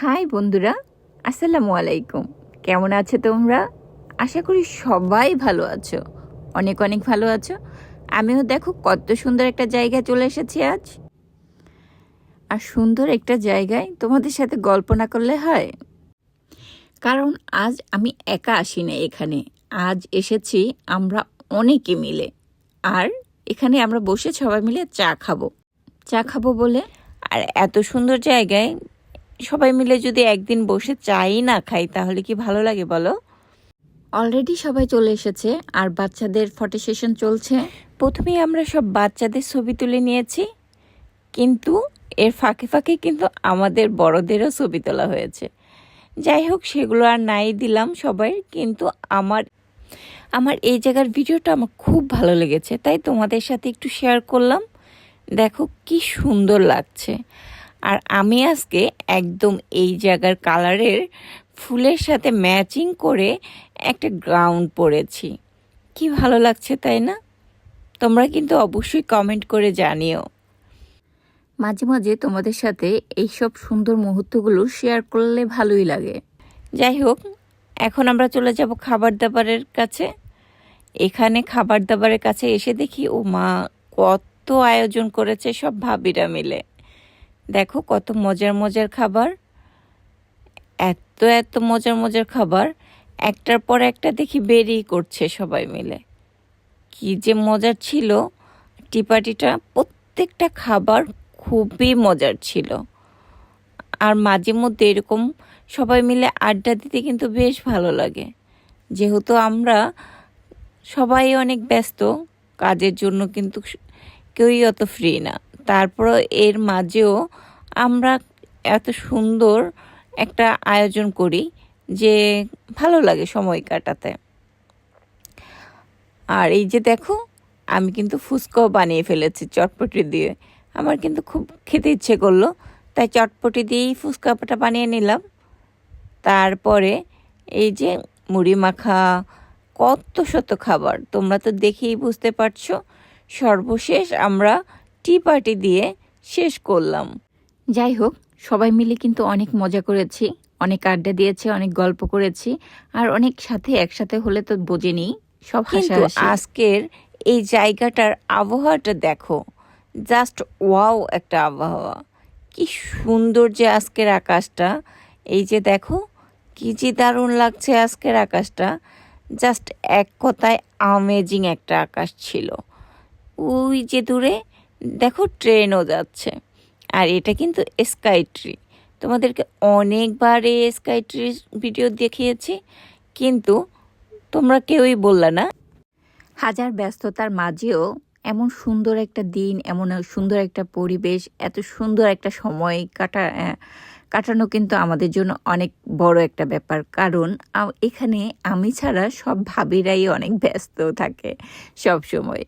High বন্ধুরা, আসসালামু আলাইকুম। কেমন আছো তোমরা? আশা করি সবাই ভালো আছো। অনেক অনেক ভালো আছো। আমিও দেখো কত সুন্দর একটা জায়গায় চলে এসেছি আজ। আর সুন্দর একটা জায়গায় তোমাদের সাথে গল্প না করলে হয়। কারণ আজ আমি একা আসি না এখানে। আজ এসেছি আমরা অনেকে মিলে। আর এখানে আমরা বসে সবাই মিলে চা খাব। চা খাব বলে। আর এত সুন্দর জায়গায় সবাই মিলে যদি একদিন বসে চাই না খাই তাহলে কি ভালো লাগে বলো? অলরেডি সবাই চলে এসেছে আর বাচ্চাদের ফটো সেশন চলছে। প্রথমেই আমরা সব বাচ্চাদের ছবি তুলে নিয়েছি কিন্তু এর ফাঁকে ফাঁকে কিন্তু আমাদের বড়দেরও ছবি তোলা হয়েছে। যাই হোক সেগুলো আর নাই দিলাম সবাই কিন্তু আমার আমার এই জায়গার ভিডিওটা আমার খুব ভালো লেগেছে তাই তোমাদের সাথে একটু শেয়ার করলাম। দেখো কি সুন্দর লাগছে। আর আমি আজকে একদম এই জায়গার কালারের ফুলের সাথে ম্যাচিং করে একটা গ্রাউন্ড পরেছি। কি ভালো লাগছে, তাই না? তোমরা কিন্তু অবশ্যই কমেন্ট করে জানিও। মাঝে মাঝে তোমাদের সাথে এইসব সুন্দর মুহূর্তগুলো শেয়ার করলে ভালোই লাগে। যাই হোক, এখন আমরা চলে যাব খাবার দাবারের কাছে। এখানে খাবার দাবারের কাছে এসে দেখি ও মা কত আয়োজন করেছে সব ভাবিরা মিলে। দেখো কত মজার মজার খাবার, এত এত মজার মজার খাবার। একটার পর একটা দেখি বেরিয়ে করছে সবাই মিলে। কি যে মজার ছিল। টিপাটিটা প্রত্যেকটা খাবার খুবই মজার ছিল। আর মাঝে মধ্যে এরকম সবাই মিলে আড্ডা দিতে কিন্তু বেশ ভালো লাগে। যেহেতু আমরা সবাই অনেক ব্যস্ত, কাজের জন্য কিন্তু কেউই অত ফ্রি না। তারপর এর মাঝেও আমরা এত সুন্দর একটা আয়োজন করি যে ভালো লাগে সময় কাটাতে। আর এই যে দেখো, আমি কিন্তু ফুচকাও বানিয়ে ফেলেছি চটপটি দিয়ে। আমার কিন্তু খুব খেতে ইচ্ছে করল, তাই চটপটি দিয়েই ফুচকাটা বানিয়ে নিলাম। তারপরে এই যে মুড়ি মাখা, কত শত খাবার, তোমরা তো দেখেই বুঝতে পারছ। সর্বশেষ আমরা টি পার্টি দিয়ে শেষ করলাম। যাই হোক সবাই মিলে কিন্তু অনেক মজা করেছি অনেক আড্ডা দিয়েছি অনেক গল্প করেছি আর অনেক সাথে একসাথে হলে তো বোঝেনি সব কিন্তু আজকের এই জায়গাটার আবহাওয়াটা দেখো জাস্ট ওয়াও একটা আবহাওয়া। কি সুন্দর যে আজকের আকাশটা এই যে দেখো কি যে দারুণ লাগছে আজকের আকাশটা জাস্ট এক কথায় আমেজিং একটা আকাশ ছিল। ওই যে দূরে দেখো ট্রেনও যাচ্ছে। আর এটা কিন্তু স্কাই ট্রি তোমাদেরকে অনেকবার এই স্কাই ট্রির ভিডিও দেখিয়েছি, কিন্তু তোমরা কেউই বললে না। হাজার ব্যস্ততার মাঝেও এমন সুন্দর একটা দিন, এমন সুন্দর একটা পরিবেশ, এত সুন্দর একটা সময় কাটা কাটানো কিন্তু আমাদের জন্য অনেক বড় একটা ব্যাপার। কারণ এখানে আমি ছাড়া সব ভাবিরাই অনেক ব্যস্ত থাকে সব সময়